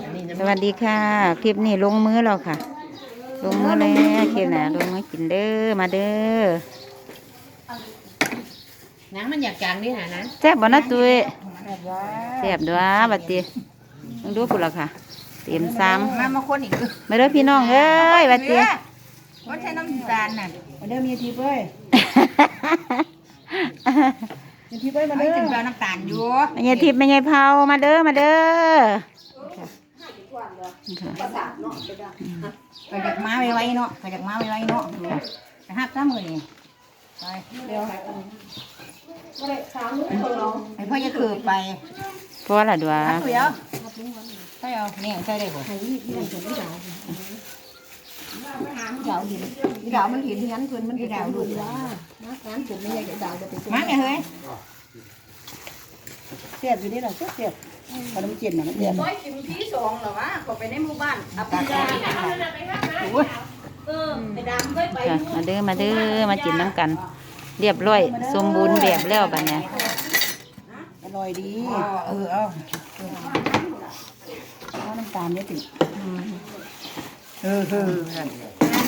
อันนี้สน้ำวัสดีค่ะ คลิปนี้ลงมือแล้วค่ะ ลงมือแล้วคลิปหนาลงมือกินเด้อมาเด้อหนังมันอยากจางนี่หานะแซ่บบ่นะตุ้ยแซ่บด้วยบัดนี้ต้องดูพุ่นละค่ะ เตรียมซ้มามาคนอีกำมาเด้อพี่น้องเอ้ยบัดนี้ว่าใช้น้ำตาลน่ะมาเด้อมีทีเอ้ยมีทีเอ้ยมาไม่เด้อถึงเราน้ำตาลอยู่แม่ยายทิพย์แม่ยายเผามาเด้อมาเด้อ ค่ะก็จากม้าไว้ๆเนาะก็จากม้าไว้ๆเนาะไปหักซ้ำมือนี่ไปเดี๋ยวไอ้พ่อจะคือไปพอละดัวหักเดียวใช่เอาเนี่ยใช่ได้บ่ดาวหินดาวมันหินงั้นคืนมันดาวดูว่างั้นคืนไม่ใช่ดาวจะไปมาเนี่ยเฮ้ยเสียบอยู่นี่หรอเสียบ ขนมจีนน่ะมันเสียบร้อยกินที่สองเหรอวะก็ไปในหมู่บ้านอับยาเออไปดามเคยไปค่ะมาเด้อมาเด้อมากินน้ำกัน เรียบร้อย สมบูรณ์แบบแล้วบัดเนี้ยอร่อยดี เออเอาเอาน้ำตาลเนี่ยติเออเออ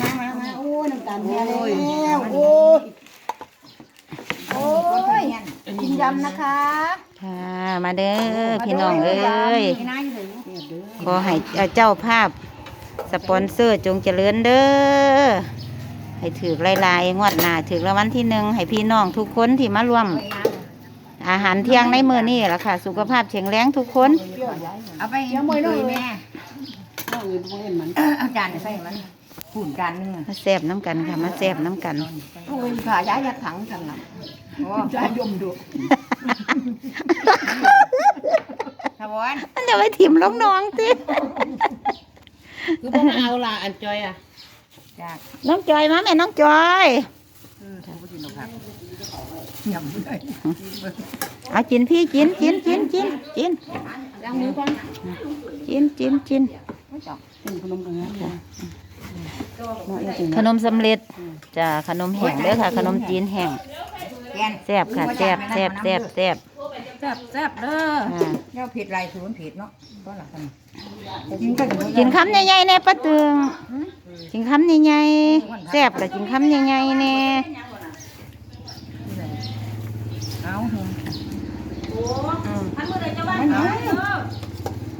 มามามาโอ้ยน้ำตาลแม่แล้วโอ้ยโอ้ย กินยำนะคะ ค่ะ มาเด้อพี่น้องเอ้ยกินน้ำอยู่เลยขอให้เจ้าภาพ สปอนเซอร์จงเจริญเด้อให้ถือลายๆงวดหน้าถือรางวัลที่หนึ่งให้พี่น้องทุกคนที่มาร่วม อาหารเที่ยงในมื้อนี้ล่ะค่ะ สุขภาพแข็งแรงทุกคน เอาไปยังมวยเลยแม่น้องอื่นบ่เห็นมันเอาจานใส่มันหุ่นจานนึงมาแซ่บน้ำกันค่ะ มาแซ่บน้ำกันโอ้ยขาย้ายยัดถังทำหนักโอ้ จานยมดูทวอนมันจะไปถิ่มลงน้องติคือบ่มาเอาล่ะอันจอยอะจากน้องจอยมาแม่น้องจอยเออเขากินหรอกครับยำเลยเอากินพี่กินกินกินกินกินล้างมือก่อนกินกินกินเป็นขนมกันนะเนาะเนี่ยสิขนมสำเร็จจ้าขนมแห้งเด้อค่ะ ขนมจีนแห้ง แกนแซ่บค่ะแซ่บแซ่บแซ่บแซ่บแซ่บแซ่บเด้ออ่าเจ้าผิดไรศูนย์ผิดเนาะก็หลักกันกินกันอยู่กินคำใหญ่ๆแน่ป้าตึงกินคำใหญ่ๆแซ่บแต่กินคำใหญ่ๆแน่เอาท่านเมื่อไรจะว่า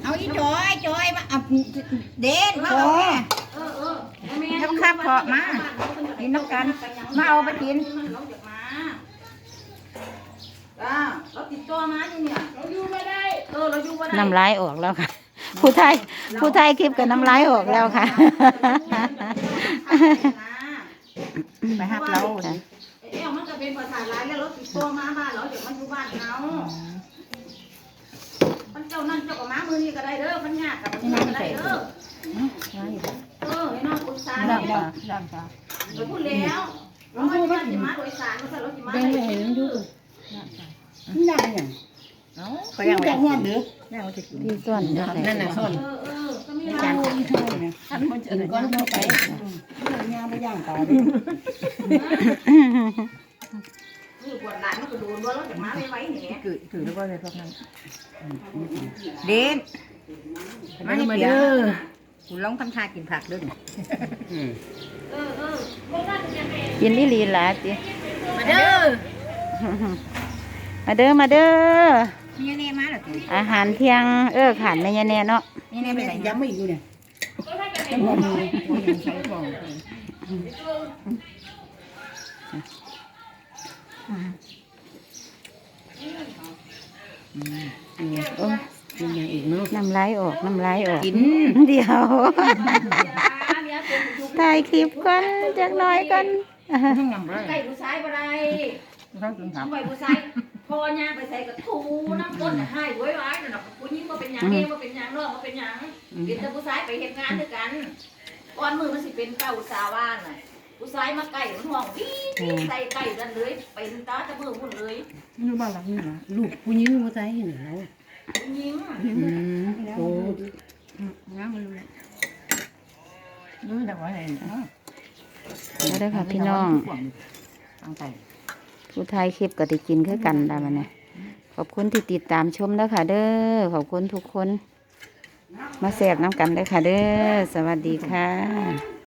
เอาอีจอยจอยมาเอาเด่นมาเอาแม่เออเออแม่น้ำข้าวเพาะมากินน้ำกันมาเอาไปกิน เราอยากมา จ้าเราติดตัวมาอยู่เนี่ยเราอยู่ไม่ได้เออเราอยู่ไม่ได้น้ำลายออกแล้วค่ะ ผู้ไทยผู้ไทยคลิปกับน้ำลายออกแล้วค่ะ ไปหักเราเอ๊ะมันก็เป็นภาษาลายแล้วเราติดตัวมาบ้านเราเดี๋ยวมันอยู่บ้านเขามันเจ้านั่นเจ้าก็มามือนี้ก็ได้เด้อมันยากกับมันก็ได้เด้อเออให้น้องปรึกษาดัเนี่งยดังจ้าเราพูดแล้วเราไม่ได้จะมาโดยสารเราจะเราจะมาแดงไม่เห็นดู นี่างอย่างเอาไปยัยังงแต่ไงงงานเด้อยังจะกินที่ส่วนนั่นน่ะซ่อนจานที่ช่วยเนี่ยท่านมันจะก้อนเข้าไปย่างไม่ย่างตาดิคือปวดหลังมันก็โดนว่าเราจะมาไม่ไหวเนี่ยถือถือแล้วก็เลยพวกนั้นเด่นมาเด้อคุณลองทำชากินผักด้วยอืมเออเออกินนี่ลีหลาจิมาเด้อ มาเด้อมาเด้อมีเน่มาหรอตีอาหารเที่ยงเออขันแม่ยายแน่เนาะนี่เน่ไปแม่ไหนย้ำไม่อยู่เนี่ยน้ำมันใช้ของโอ้ยกินอย่างอีกเนาะน้ำลายออกน้ำลายออกกินเดี๋ยวถ่ายคลิปก่อนจักหน่อยก่อนทั้งยำเลยไก่ผู้ชายบ่ได้ทั้งกินผักทำไมผู้ชาย พอย่าไปใส่กระทูน้ำก้นให้ไว้ไว้น่ะผู้หญิงมาเป็นหยังเองมาเป็นหยังน้องมาเป็นหยังเป็นแต่ผู้ชายไปเฮ็ดงานด้วยกันก่อนมือมันสิเป็นเก่าสาว่านน่ะผู้ชายมาไก่มันห้องวิ่งใส่ไก่กันเลยเป็นตาตะมือหุ่นเลยอยู่บ้านหลังนี้นะลูกผู้หญิงมาใช้เห็นแล้วผู้หญิงอืมโอ้น้ำมันรู้เลยรู้แต่ว่าอะไรเนาะมาเด้อค่ะพี่น้องทางไก่ ผู้ไทยคลิปก็ติกินคือกันได้มาเนี่ยขอบคุณที่ติดตามชมนะค่ะ เด้อขอบคุณทุกคน มาแสบน้ำกันเลยค่ะเด้อสวัสดีค่ะ